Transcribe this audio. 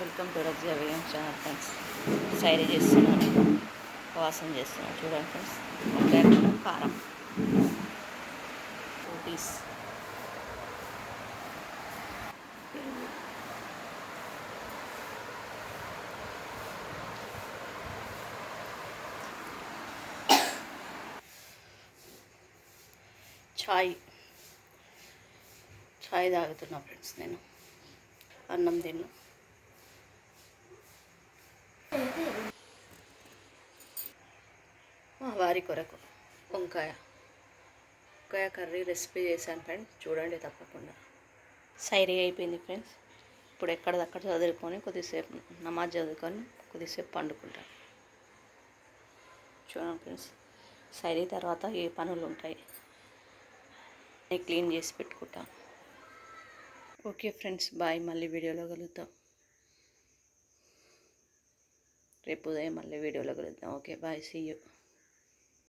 Welcome to రజ్జా వేయం channel friends సైరీ చేస్తున్నాను. వాసన చేస్తున్నాను. చూడండి ఫ్రెండ్స్ వంకాయ కారం. టూ పీస్ ఛాయ్ ఛాయ్ తాగుతున్నా ఫ్రెండ్స్ నేను. అన్నం తిన్నాను మా వారి కొరకు వంకాయ. వంకాయ కర్రీ రెసిపీ చేశాను ఫ్రెండ్స్. చూడండి తప్పకుండా. సైరీ అయిపోయింది ఫ్రెండ్స్. ఇప్పుడు ఎక్కడిదక్కడ చదువుకొని కొద్దిసేపు నమాజ్ చదువుకొని కొద్దిసేపు పండుకుంటాను చూడండి ఫ్రెండ్స్. సైరీ తర్వాత ఏ పనులు ఉంటాయి నేను క్లీన్ చేసి పెట్టుకుంటాను ఓకే ఫ్రెండ్స్. బాయ్. మళ్ళీ వీడియోలో కలుద్దాం. రేపు ఉదయం మళ్ళీ వీడియోలో కలుద్దాం. ఓకే. బాయ్. See you.